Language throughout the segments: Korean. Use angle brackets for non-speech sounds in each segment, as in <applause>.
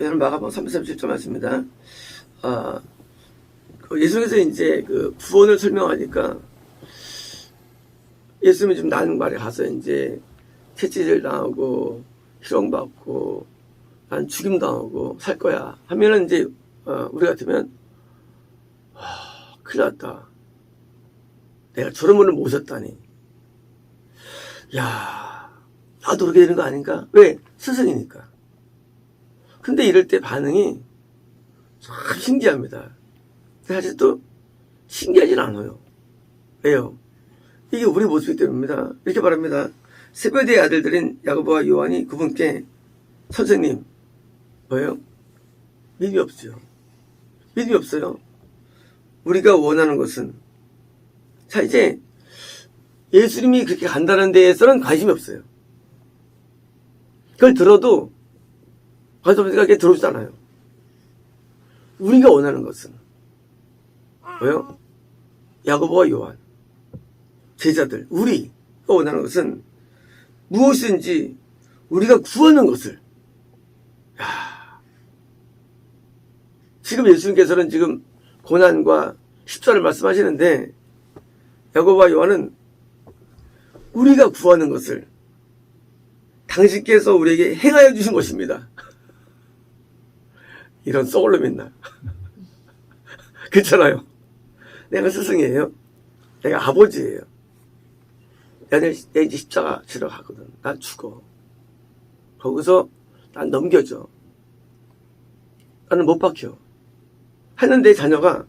여러분 마가복음 37절 말씀입니다. 아, 그 예수님께서 이제 그 구원을 설명하니까 예수님이 좀 나는 말에 가서 이제 채찍질 당하고 희롱받고 난 죽임 당하고 살 거야 하면은 이제 어, 우리 같으면 와 큰일 났다. 내가 저런 분을 모셨다니. 야 나도 그렇게 되는 거 아닌가? 왜? 스승이니까. 근데 이럴 때 반응이 참 신기합니다. 사실 또 신기하진 않아요. 왜요? 이게 우리 모습이기 때문입니다. 이렇게 말합니다. 세베대의 아들들인 야고보와 요한이 그분께 선생님 뭐예요? 믿음이 없어요. 믿음이 없어요. 우리가 원하는 것은 자 이제 예수님이 그렇게 간다는 데에서는 관심이 없어요. 그걸 들어도 그게 들어오지 않아요. 우리가 원하는 것은 뭐요? 야고보와 요한 제자들 우리가 원하는 것은 무엇인지 우리가 구하는 것을 야, 지금 예수님께서는 지금 고난과 십자를 말씀하시는데 야고보와 요한은 우리가 구하는 것을 당신께서 우리에게 행하여 주신 것입니다. 이런 놈 있나? 그렇잖아요. 내가 스승이에요. 내가 아버지예요. 이제 내 이제 십자가 지러 가거든. 난 죽어. 거기서 난 넘겨줘. 나는 못 박혀. 했는데 자녀가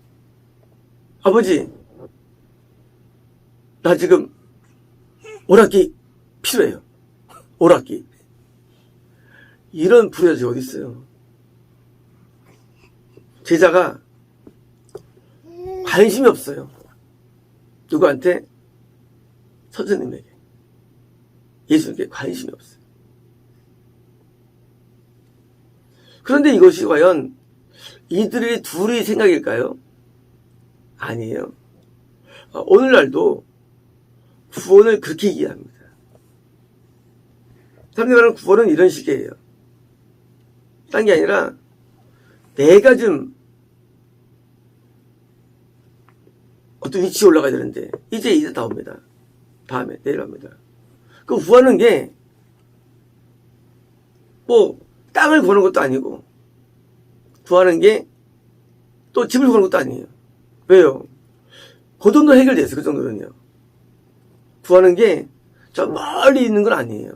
아버지 나 지금 오락기 필요해요. 오락기. 이런 부여지 어디 있어요? 제자가 관심이 없어요. 누구한테? 선생님에게. 예수님께 관심이 없어요. 그런데 이것이 과연 이들의 둘의 생각일까요? 아니에요. 어, 오늘날도 구원을 그렇게 이해합니다. 사람들이 말하는 구원은 이런 식이에요. 딴 게 아니라 내가 좀 어떤 위치에 올라가야 되는데 이제 이제 나옵니다. 다음에 내일 합니다. 그 구하는 게 뭐 땅을 구하는 것도 아니고 구하는 게 또 집을 구하는 것도 아니에요. 왜요? 그 정도 해결됐어요. 그 정도는요. 구하는 게 저 멀리 있는 건 아니에요.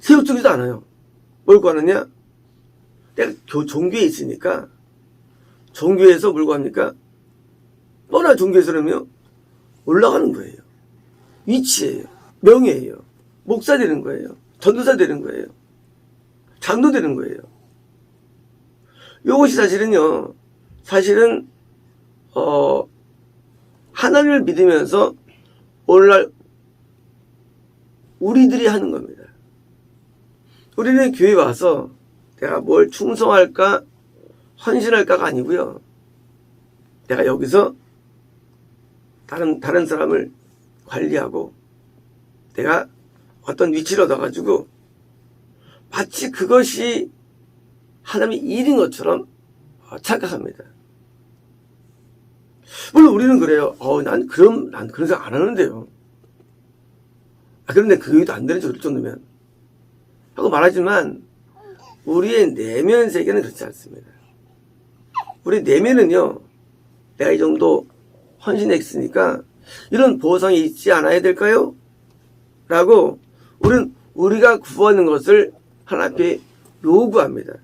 세속적이지도 않아요. 뭘 구하느냐? 내가 교, 종교에 있으니까 종교에서 뭘 구합니까? 뻔한 종교에서는요 올라가는 거예요. 위치예요. 명예예요. 목사 되는 거예요. 전도사 되는 거예요. 장로 되는 거예요. 이것이 사실은요, 사실은 어 하나님을 믿으면서 오늘날 우리들이 하는 겁니다. 우리는 교회 와서 내가 뭘 충성할까, 헌신할까가 아니고요. 내가 여기서 다른 다른 사람을 관리하고 내가 어떤 위치를 얻어가지고 마치 그것이 하나님의 일인 것처럼 어, 착각합니다. 물론 우리는 그래요. 어, 난 그럼 난 그런 생각 안 하는데요. 아, 그런데 그게도 안 되는 줄 정도면 하고 말하지만 우리의 내면 세계는 그렇지 않습니다. 우리 내면은요, 내가 이 정도 헌신했으니까 이런 보상이 있지 않아야 될까요? 라고 우리는 우리가 구하는 것을 하나님 앞에 요구합니다.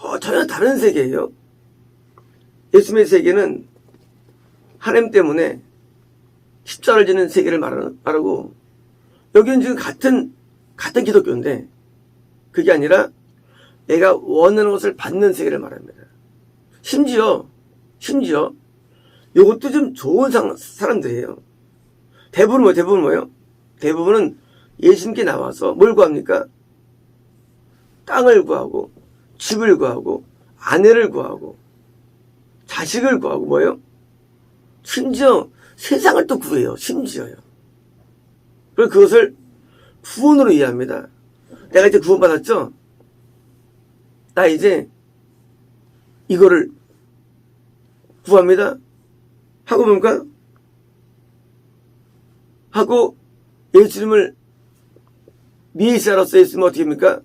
어, 전혀 다른 세계예요. 예수님의 세계는 하나님 때문에 십자를 지는 세계를 말하고 여기는 지금 같은 같은 기독교인데 그게 아니라 내가 원하는 것을 받는 세계를 말합니다. 심지어 심지어 이것도 좀 좋은 상- 사람들이에요. 대부분 뭐 대부분 뭐예요? 대부분은 예수님께 나와서 뭘 구합니까? 땅을 구하고 집을 구하고 아내를 구하고 자식을 구하고 뭐예요? 심지어 세상을 또 구해요. 심지어요. 그리고 그것을 구원으로 이해합니다. 내가 이제 구원받았죠? 나 이제 이거를 구합니다. 하고 뭡니까? 하고 예수님을 메시아로서 예수님은 어떻게 합니까?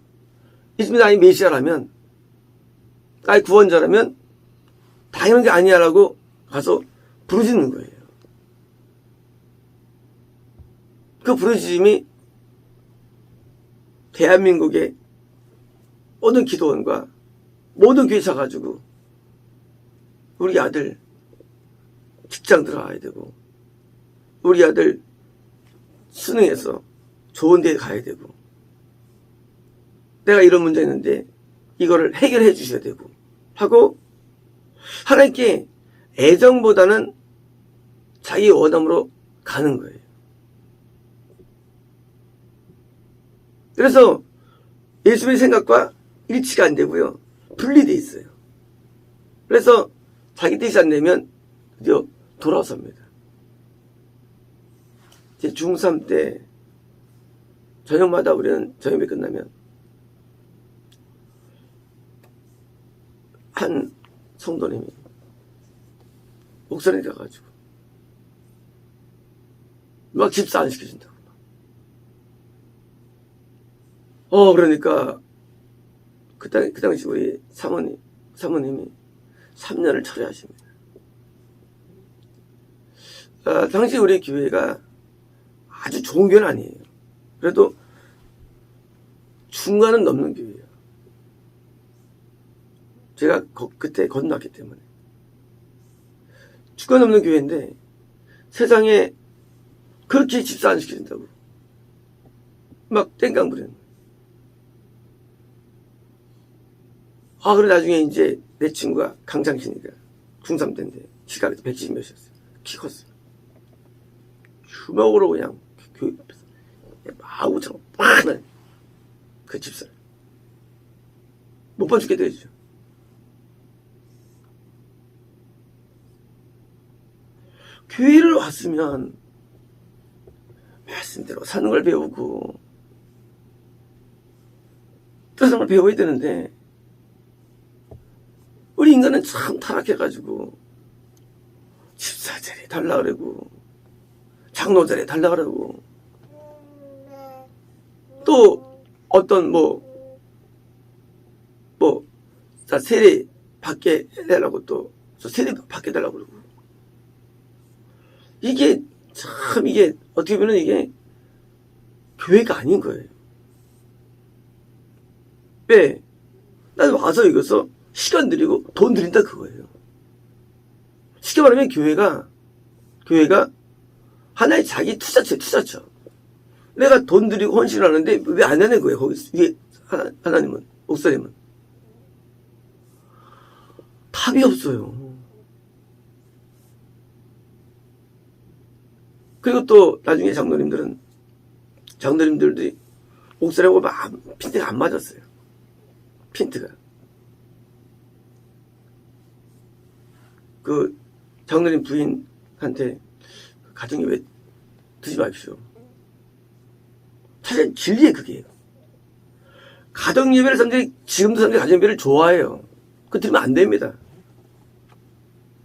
예수님이 나의 메시아라면 나의 구원자라면 당연한 게 아니야라고 가서 부르짖는 거예요. 그 부르짖음이 대한민국의 모든 기도원과 모든 교회 사 가지고 우리 아들 직장 들어가야 되고 우리 아들 수능해서 좋은 데 가야 되고 내가 이런 문제 있는데 이거를 해결해 주셔야 되고 하고 하나님께 애정보다는 자기 원함으로 가는 거예요. 그래서 예수님의 생각과 일치가 안 되고요. 분리돼 있어요. 그래서 자기 뜻이 안 되면 드디어 돌아섭니다. 제 중3 때 저녁마다 우리는 저녁이 끝나면 한 성도님이 목사님 가가지고 막 집사 안 시켜준다고. 어 그러니까 그, 당, 그 당시 우리 사모님 사모님이 3년을 철회하십니다. 아, 당시 우리 교회가 아주 좋은 교회는 아니에요. 그래도 중간은 넘는 교회예요. 제가 거- 그때 건너왔기 때문에. 중간 넘는 교회인데 세상에 그렇게 집사 안 시켜준다고. 막 땡깡 부리는 거예요. 아, 그래 나중에 이제 내 친구가 강장신이가 중3 때인데 키가 170 몇이었어요. 키 컸어요. 주먹으로 그냥 교회 앞에서 마구처럼 빡! 날. 그 집사를. 못봐 죽게 되죠. 교회를 왔으면 말씀대로 사는 걸 배우고 세상을 배워야 되는데 우리 인간은 참 타락해가지고 집사 자리 달라 그러고 장로 자리 달라 그러고 또 어떤 뭐 뭐, 자, 세례 받게 해달라고 또, 저 세례 받게 해달라고 그러고. 이게, 참, 이게, 어떻게 보면 이게, 교회가 아닌 거예요. 왜? 난 와서 여기서 시간 들이고 돈 들인다 그거예요. 쉽게 말하면 교회가, 교회가 하나의 자기 투자처, 투자처. 내가 돈 들이고 헌신을 하는데 왜 안 하는 거예요, 거기, 위에, 하나, 하나 님은, 목사님은. 답이 없어요. 그리고 또 나중에 장로님들은 장로님들도 목사님하고 막 핀트가 안 맞았어요. 핀트가. 그 장로님 부인한테 가정에 왜 드지 마십시오. 사실 진리의 그게요. 가정 예배를 사람들이 지금도 사람들이 가정 예배를 좋아해요. 그 드리면 안 됩니다.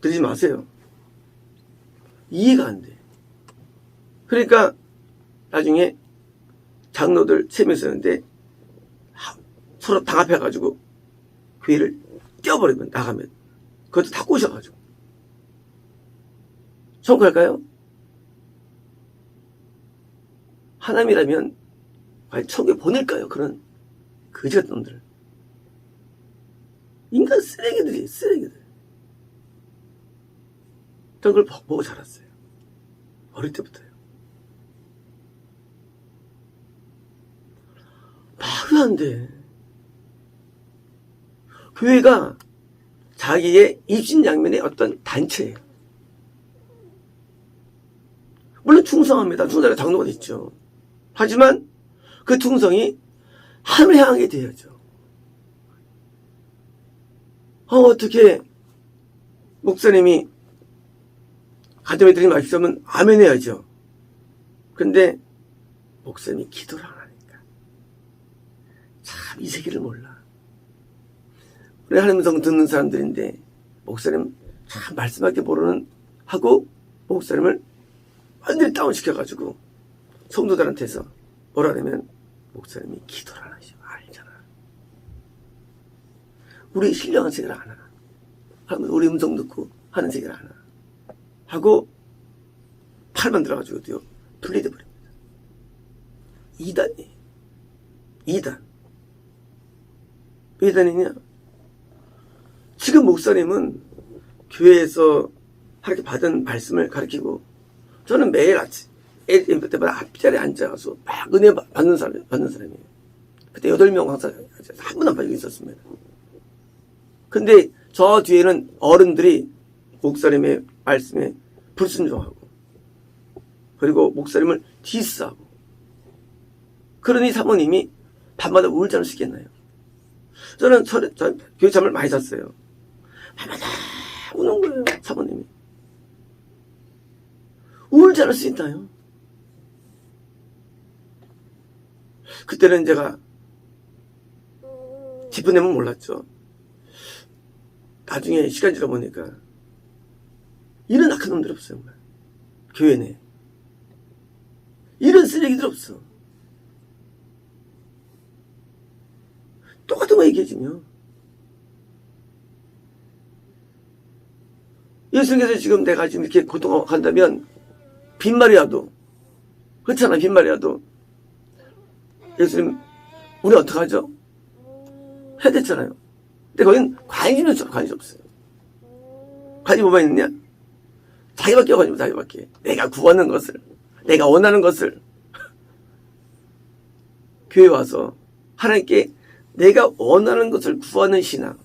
드리지 마세요. 이해가 안 돼. 그러니까 나중에 장로들 세명 있었는데 하- 서로 당합해가지고 교회를 떼어버리면 나가면 그것도 다 꼬셔가지고 청구할까요? 하나님이라면 과연 천국에 보낼까요? 그런 거지 같은 놈들. 인간 쓰레기들이 쓰레기들. 저는 그걸 보- 보고 자랐어요. 어릴 때부터요. 말도 안 돼. 교회가 자기의 입신양면의 어떤 단체예요. 물론 충성합니다. 충성에 장로가 있죠. 하지만 그 충성이 하늘 향하게 돼야죠. 어, 어떻게 목사님이 가정에 드리지 마시면 아멘 해야죠. 근데 목사님이 기도를 안 하니까 참 이 세계를 몰라. 우리 하나님 음성 듣는 사람들인데 목사님 참 말씀밖에 모르는 하고 목사님을 완전히 다운시켜가지고 성도들한테서 뭐라 그러면 목사님이 기도를 안 하셔 알잖아. 우리 신령한 세계를 안 하나. 하면 우리 음성 듣고 하는 세계를 안 하나. 하고 팔만 들어가지고도요 분리돼 버립니다. 2단이에요. 2단. 왜 2단이냐? 지금 목사님은 교회에서 이렇게 받은 말씀을 가르치고 저는 매일 아침 예배 때마다 앞자리에 앉아서 막 은혜 받는 사람 받는 사람이에요. 그때 8명 항상 한 분 안 빠지고 있었습니다. 근데 저 뒤에는 어른들이 목사님의 말씀에 불순종하고 그리고 목사님을 디스하고 그러니 사모님이 밤마다 우울증을 쓰겠나요? 저는 저, 저 교회 잠을 많이 잤어요. 밤마다 우는 거예요, 사모님이. 우울증을 수 있나요? 그때는 제가 짚어내면 몰랐죠. 나중에 시간 지나 보니까 이런 악한 놈들 없어요. 교회 내. 이런 쓰레기들 없어. 똑같은 거 얘기해주며. 예수님께서 지금 내가 지금 이렇게 고통한다면 빈말이라도 그렇잖아 빈말이라도 예수님 우리 어떡하죠? 해야 됐잖아요. 근데 거긴 관심이 없어 관심 없어요. 관심 뭐만 있느냐? 자기밖에 관심 없어 자기밖에. 내가 구하는 것을 내가 원하는 것을 <laughs> 교회 와서 하나님께 내가 원하는 것을 구하는 신앙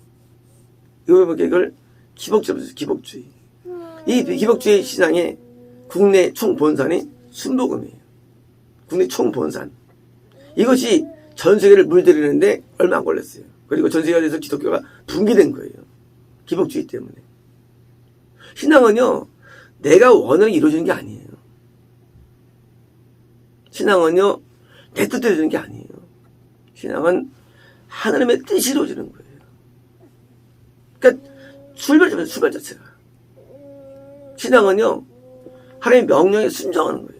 이걸 이걸 기복주의 기복주의 이 기복주의 신앙의 국내 총본산이 순복음이에요. 국내 총본산 이것이 전 세계를 물들이는데 얼마 안 걸렸어요. 그리고 전 세계에서 기독교가 붕괴된 거예요. 기복주의 때문에. 신앙은요, 내가 원하는 게 이루어지는 게 아니에요. 신앙은요, 내 뜻대로 되는 게 아니에요. 신앙은 하나님의 뜻이 이루어지는 거예요. 그러니까 출발 자체가 출발 자체가. 신앙은요, 하나님의 명령에 순종하는 거예요.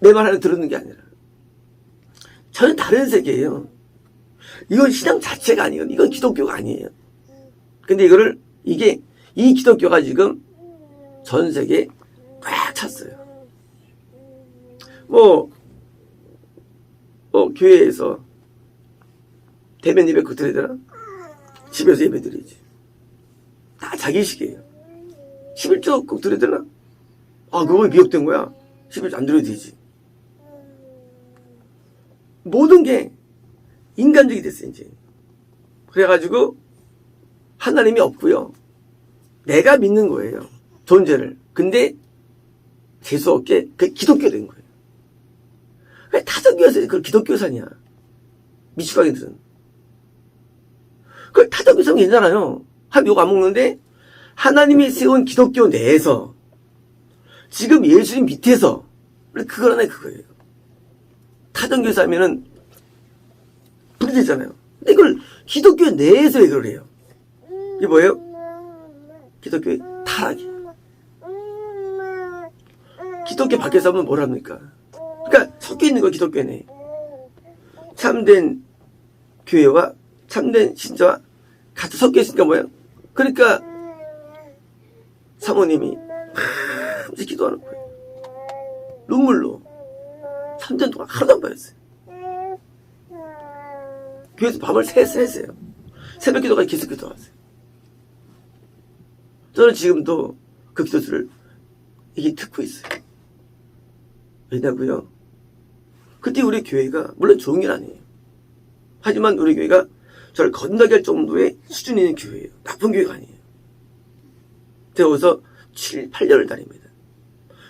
내 말 하나 들었는 게 아니라. 전혀 다른 세계예요. 이건 신앙 자체가 아니에요. 이건 기독교가 아니에요. 근데 이거를, 이게, 이 기독교가 지금 전 세계에 꽉 찼어요. 뭐, 뭐, 교회에서 대면 예배 그 되나? 집에서 예배 드리지. 다 자기식이에요. 11조 꼭 드려야 되나? 아, 그거 왜 미혹된 거야? 11조 안 드려도 되지. 모든 게 인간적이 됐어요, 이제. 그래가지고, 하나님이 없고요. 내가 믿는 거예요. 존재를. 근데, 재수 없게, 그 기독교 된 거예요. 왜 타덕교에서 그걸 기독교산이야. 미치광이들은. 그걸 타덕교산 괜찮아요. 한 욕 안 먹는데, 하나님이 세운 기독교 내에서, 지금 예수님 밑에서, 그걸 하나 그거예요. 타정교사 하면은 불이 되잖아요. 근데 이걸 기독교 내에서 왜 그래요? 이게 뭐예요? 기독교의 타락이. 기독교 밖에서 하면 뭘 합니까? 그러니까 섞여 있는 거 기독교 내. 참된 교회와 참된 신자와 같이 섞여 있으니까 뭐예요? 그러니까 사모님이 밤새 기도하는 거예요. 눈물로. 3년 동안 하루도 안 빠졌어요. 교회에서 밤을 새서 했어요. 새벽 기도까지 계속 기도하세요. 저는 지금도 그 기도수를 이게 듣고 있어요. 왜냐고요? 그때 우리 교회가 물론 좋은 일 아니에요. 하지만 우리 교회가 저를 건너게 할 정도의 수준이 있는 교회예요. 나쁜 교회가 아니에요. 되어서 7, 8년을 다닙니다.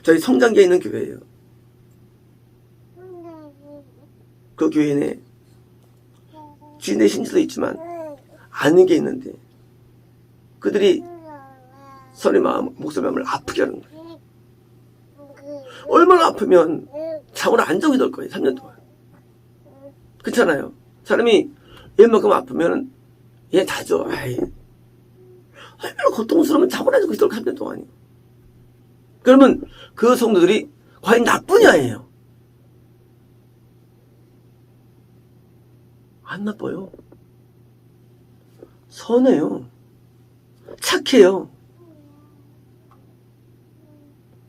저희 성장기에 있는 교회예요. 그 교회 내 주인의 신지도 있지만 아는 게 있는데 그들이 서로의 마음, 목소리 마음을 아프게 하는 거예요. 얼마나 아프면 잠을 안 자고 있을 거예요. 3년 동안. 그렇잖아요. 사람이 웬만큼 아프면은 얘 다죠. 아이. 얼마나 고통스러우면 자본해서 그토록 3년 동안이요. 그러면 그 성도들이 과연 나쁘냐예요. 안 나빠요. 선해요. 착해요.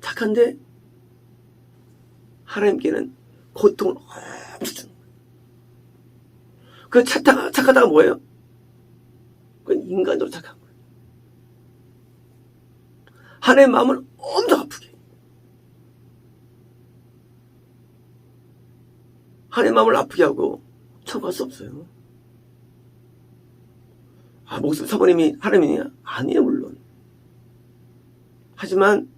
착한데 하나님께는 고통을 엄청 주는 거예요. 그 착하다가, 착하다가 뭐예요? 그건 인간적으로 착한. 하나님의 마음을 엄청 아프게. 해요. 하나님의 마음을 아프게 하고 처벌할 수 없어요. 아, 목숨 사모님이 하나님이냐? 아니에요, 물론. 하지만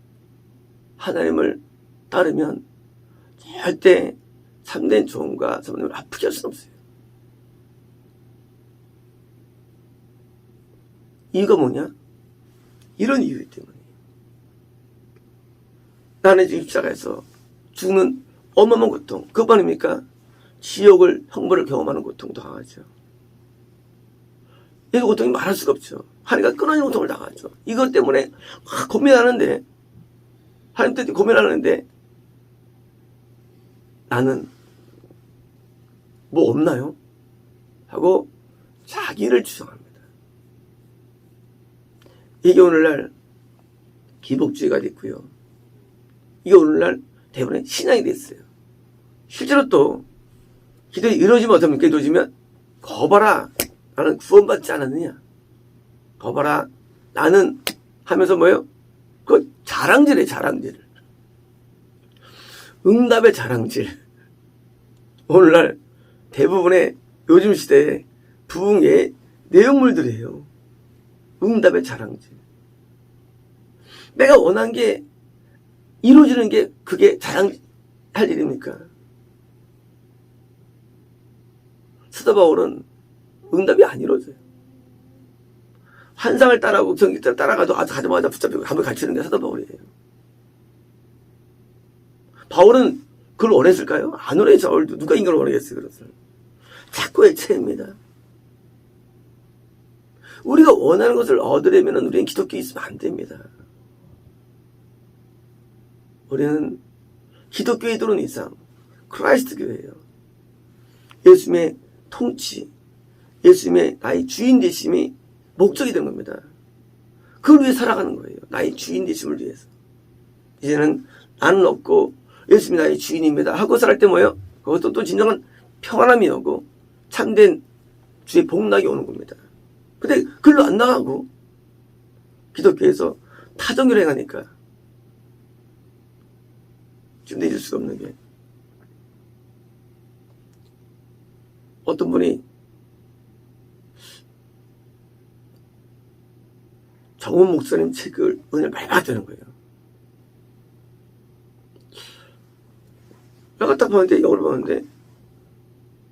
하나님을 따르면 절대 참된 조언과 사모님을 아프게 할 수는 없어요. 이유가 뭐냐? 이런 이유 때문에. 나는 지금 십자가에서 죽는 어마어마한 고통. 그것뿐입니까? 지옥을, 형벌을 경험하는 고통도 당하죠. 이 고통이 말할 수가 없죠. 하니까 끊어진 고통을 당하죠. 이것 때문에 막 고민하는데, 하나님 고민하는데, 나는 뭐 없나요? 하고 자기를 주장합니다. 이게 오늘날 기복주의가 됐고요. 이게 오늘날 대부분의 신앙이 됐어요. 실제로 또 기도가 이루어지면 어떻습니까? 이루어지면 거봐라 나는 구원받지 않았느냐 거봐라 나는 하면서 뭐예요? 그 자랑질이에요 자랑질 응답의 자랑질 <laughs> 오늘날 대부분의 요즘 시대의 부흥의 내용물들이에요 응답의 자랑질 내가 원한 게 이루어지는 게 그게 자랑할 일입니까? 사도 바울은 응답이 안 이루어져요. 환상을 따라하고 경기를 따라가도 아주 가자마자 붙잡히고 감을 가르치는 게 사도 바울이에요. 바울은 그걸 원했을까요? 안 원했죠. 누가 인간을 원하겠어요. 그것을. 자꾸 해체입니다. 우리가 원하는 것을 얻으려면 우리는 기독교에 있으면 안 됩니다. 우리는 기독교에 들어온 이상 크라이스트 교회예요. 예수님의 통치, 예수님의 나의 주인 되심이 목적이 된 겁니다. 그걸 위해 살아가는 거예요. 나의 주인 되심을 위해서. 이제는 나는 없고 예수님이 나의 주인입니다. 하고 살할 때 뭐예요? 그것도 또 진정한 평안함이 오고 참된 주의 복락이 오는 겁니다. 근데 글로 안 나가고 기독교에서 타정교를 행하니까 지금 잊을 수가 없는 게 어떤 분이 정원 목사님 책을 은혜를 많이 받았다는 거예요. 내가 딱 보는데 이걸 보는데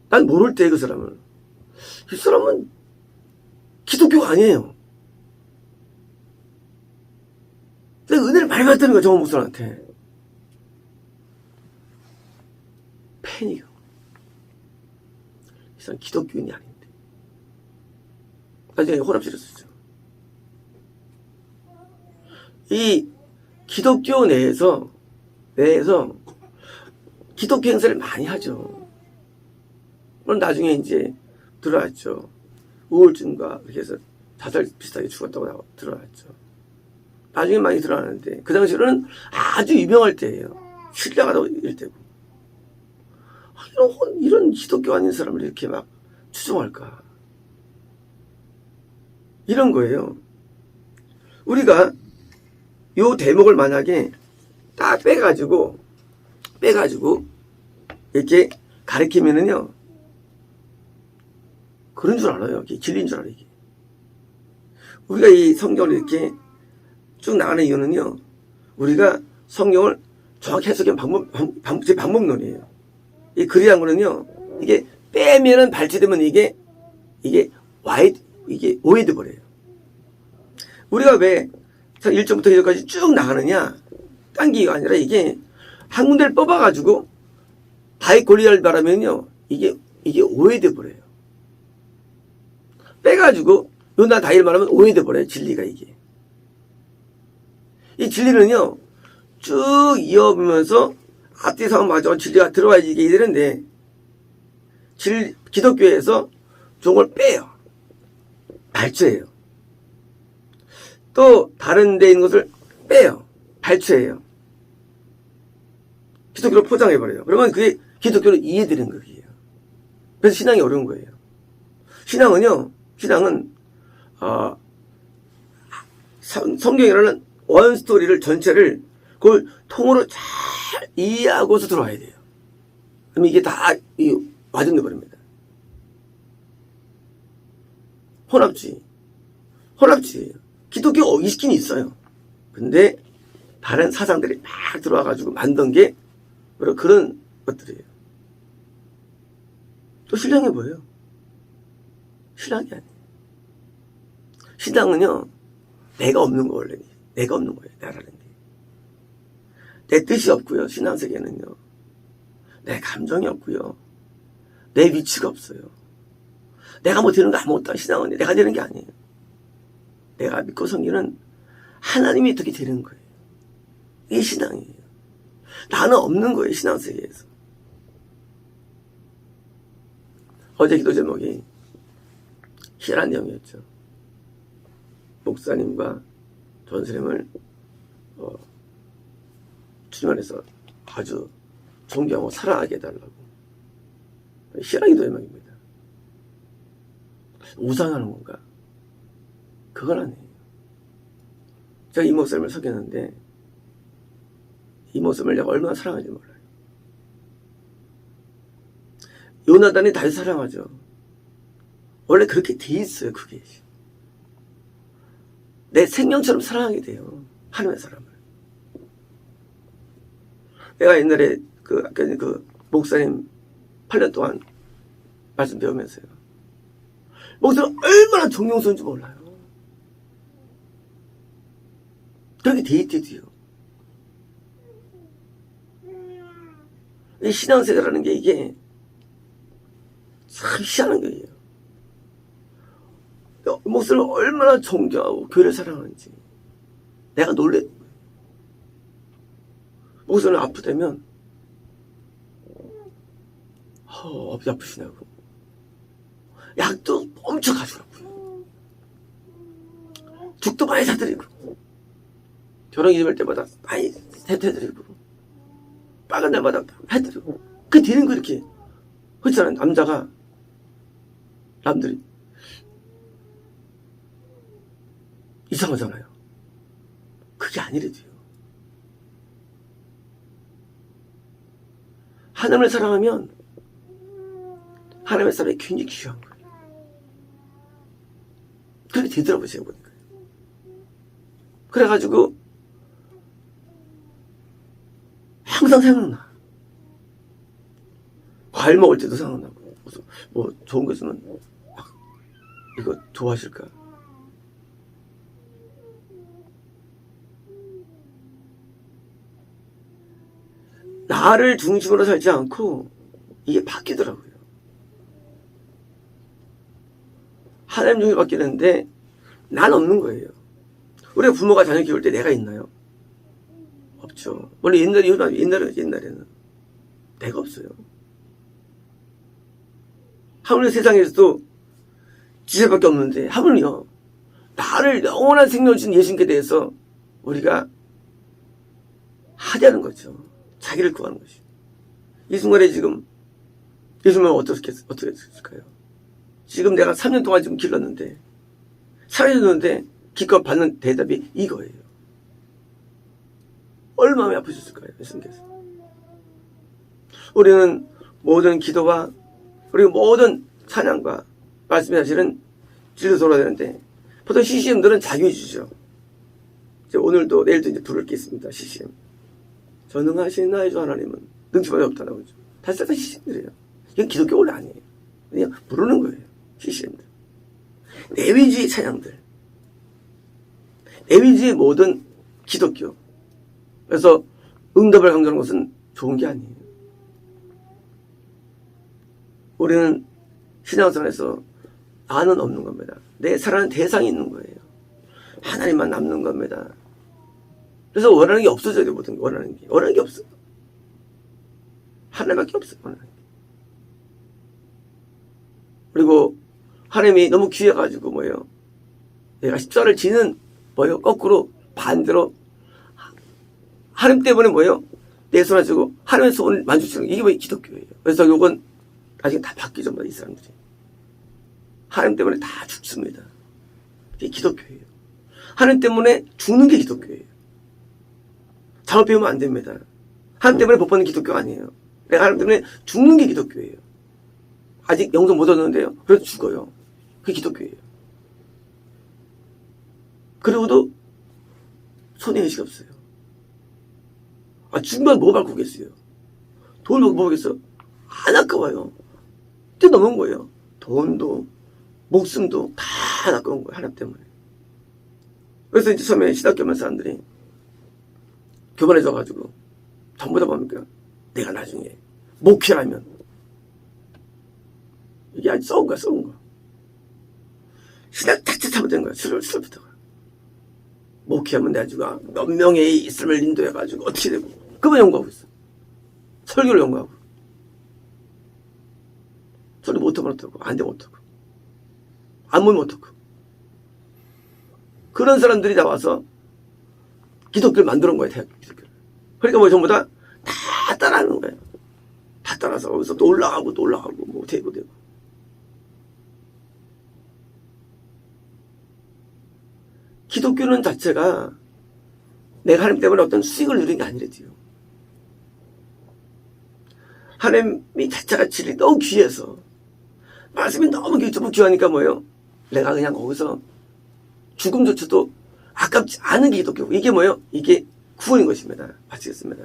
난 모를 때 그 사람을 이 사람은 기독교가 아니에요. 내가 은혜를 많이 받았다는 거야 정원 목사한테 팬이요. 이 사람 기독교인이 아닌데. 나중에 쓰죠. 이 기독교 내에서, 내에서 기독교 행사를 많이 하죠. 그럼 나중에 이제 들어왔죠. 우울증과 그렇게 해서 자살 비슷하게 죽었다고 들어왔죠. 나중에 많이 드러나는데, 그 당시로는 아주 유명할 때예요. 신뢰가도 일 때고. 아, 이런, 혼- 이런 기독교 아닌 사람을 이렇게 막 추종할까. 이런 거예요. 우리가 요 대목을 만약에 딱 빼가지고, 빼가지고, 이렇게 가르치면은요, 그런 줄 알아요. 이게 진리인 줄 알아요, 이게. 우리가 이 성경을 이렇게 쭉 나가는 이유는요, 우리가 성경을 정확히 해석하는 방법, 방, 방, 제 방법론이에요. 이 글이란 거는요, 이게 빼면은 발치되면 이게, 이게 와이, 이게 오해돼 버려요. 우리가 왜 1절부터 2절까지 쭉 나가느냐, 딴기가 아니라 이게 한 군데를 뽑아가지고 다윗 골리앗을 말하면요, 이게 이게 오해돼 버려요. 빼가지고 요나 다이를 말하면 오해돼 버려요. 진리가 이게. 이 진리는요 쭉 이어보면서 앞뒤 상황 맞아 진리가 들어와야지 이게 되는데 진 기독교에서 종을 빼요. 발췌해요. 또 다른 데 있는 것을 빼요. 발췌해요. 기독교로 포장해버려요. 그러면 그게 기독교로 이해되는 거예요. 그래서 신앙이 어려운 거예요. 신앙은요, 신앙은, 어, 성- 성경이라는 원 스토리를 전체를 그걸 통으로 잘 이해하고서 들어와야 돼요. 그럼 이게 다, 이, 와전돼 버립니다. 혼합주의. 혼합주의예요. 기독교 있긴 있어요. 근데 다른 사상들이 막 들어와가지고 만든 게 바로 그런 것들이에요. 또 신앙이 뭐예요? 신앙이 아니에요. 신앙은요, 내가 없는 거 원래 내가 없는 거예요. 나라는 게. 내 뜻이 없고요. 신앙 세계는요. 내 감정이 없고요. 내 위치가 없어요. 내가 뭐 되는 거 아무것도 안 신앙은 내가 되는 게 아니에요. 내가 믿고 섬기는 하나님이 어떻게 되는 거예요. 이게 신앙이에요. 나는 없는 거예요. 신앙 세계에서. 어제 기도 제목이 희한한 내용이었죠. 목사님과 전스님을 어, 안에서 아주 존경하고 사랑하게 해달라고. 희한한 기도 제목입니다. 우상하는 건가? 그건 아니에요. 제가 이 목사님을 사귀었는데 이 모습을 내가 얼마나 사랑하는지 몰라요. 요나단이 다윗 사랑하죠. 원래 그렇게 돼 있어요, 그게. 내 생명처럼 사랑하게 돼요. 하나님의 사람을. 내가 옛날에 그, 아까 그, 목사님 8년 동안 말씀 배우면서요. 목사님 얼마나 존경스러운지 몰라요. 그렇게 돼 있대도요. 이 신앙생활이라는 게 이게 참 희한한 거예요. 목사를 얼마나 존경하고 교회를 사랑하는지 내가 놀래. 목사는 아프다면 어, 어디 아프시냐고. 약도 엄청 가져가고요. 죽도 많이 사드리고 저녁 이럴 때마다 많이 대퇴드리고 빨간 날마다 해드리고 그 되는 거 이렇게 그렇잖아요 남자가 남들이 이상하잖아요. 그게 아니래도요 하나님을 사랑하면 하나님의 사랑이 굉장히 귀한 거예요 그렇게 제가 보니까 그래가지고 항상 생각나. 과일 먹을 때도 생각나고, 무슨, 뭐, 좋은 거 있으면, 막, 이거 좋아하실까? 나를 중심으로 살지 않고, 이게 바뀌더라고요. 하나님 중에 바뀌는데, 난 없는 거예요. 우리 부모가 자녀 키울 때 내가 있나요? 없죠. 원래 옛날에, 옛날에, 옛날에는 내가 없어요. 하물며 세상에서도 지체밖에 없는데, 하물며 나를 영원한 생명을 준 예수님께 대해서 우리가 하자는 거죠. 자기를 구하는 것이. 이 순간에 지금, 예수님은 어떻게, 어떻게 했을까요? 지금 내가 3년 동안 지금 길렀는데, 살아줬는데, 기껏 받는 대답이 이거예요. 얼마나 아프셨을까요? 예수님께서. 우리는 모든 기도와 그리고 모든 찬양과 말씀이 사실은 진로 돌아야 되는데 보통 CCM들은 자기 주죠. 이제 오늘도 내일도 이제 부를 게 있습니다. CCM. 전능하신 나의 주 하나님은 능치만이 없다라고 그러죠. 다시 다 CCM들이에요. 이건 기독교 원래 아니에요. 그냥 부르는 거예요. CCM들. 내위주의 찬양들. 내위주의 모든 기독교. 그래서 응답을 강조하는 것은 좋은 게 아니에요. 우리는 신앙생활에서 나는 없는 겁니다. 내 사랑하는 대상이 있는 거예요. 하나님만 남는 겁니다. 그래서 원하는 게 없어져야 돼, 모든 게. 원하는 게. 원하는 게 없어. 하나님밖에 없어, 원하는 게. 그리고 하나님이 너무 귀해가지고 뭐예요? 내가 십자가를 지는 뭐예요? 거꾸로 반대로 하나님 때문에 뭐예요? 내 손을 주고 하나님의 손을 만져주는 거. 이게 뭐 기독교예요. 그래서 요건 나중에 다 바뀌죠, 뭐, 이 사람들이. 하나님 때문에 다 죽습니다. 이게 기독교예요. 하나님 때문에 죽는 게 기독교예요. 잘못 배우면 안 됩니다. 하나님 때문에 복 받는 기독교가 아니에요. 내가 하나님 때문에 죽는 게 기독교예요. 아직 영성 못 얻었는데요. 그래서 죽어요. 그게 기독교예요. 그러고도 손에 의식 없어요. 아, 죽으면 뭐 바꾸겠어요? 돈을 뭐 보겠어? 안 아까워요. 뛰어넘은 거예요. 돈도, 목숨도 다안 아까운 거예요. 하나님 때문에. 그래서 이제 처음에 신학교만 사람들이 교만해져가지고 전부 다 뭡니까? 내가 나중에 목회라면 이게 아주 썩은 거야, 썩은 거. 신학 자체 잘못된 거야, 술, 술부터가. 목회하면 내가 몇 명의 이스라엘 인도해가지고 어떻게 되고. 그만 연구하고 있어. 설교를 연구하고. 설교 못하면 어떡하고, 안 되면 어떡하고. 안 보면 어떡하고. 그런 사람들이 나와서 기독교를 만드는 거예요, 대학 기독교를. 그러니까 뭐 전부 다, 다 따라하는 거예요. 다 따라서 거기서 또 올라가고 또 올라가고 뭐 되고 되고. 기독교는 자체가 내가 하나님 때문에 어떤 수익을 누리는 게 아니래요. 하나님이 자체가 질이 너무 귀해서 말씀이 너무 귀- 귀하니까 뭐예요? 내가 그냥 거기서 죽음조차도 아깝지 않은 게 기독교고 이게 뭐예요? 이게 구원인 것입니다. 마치겠습니다.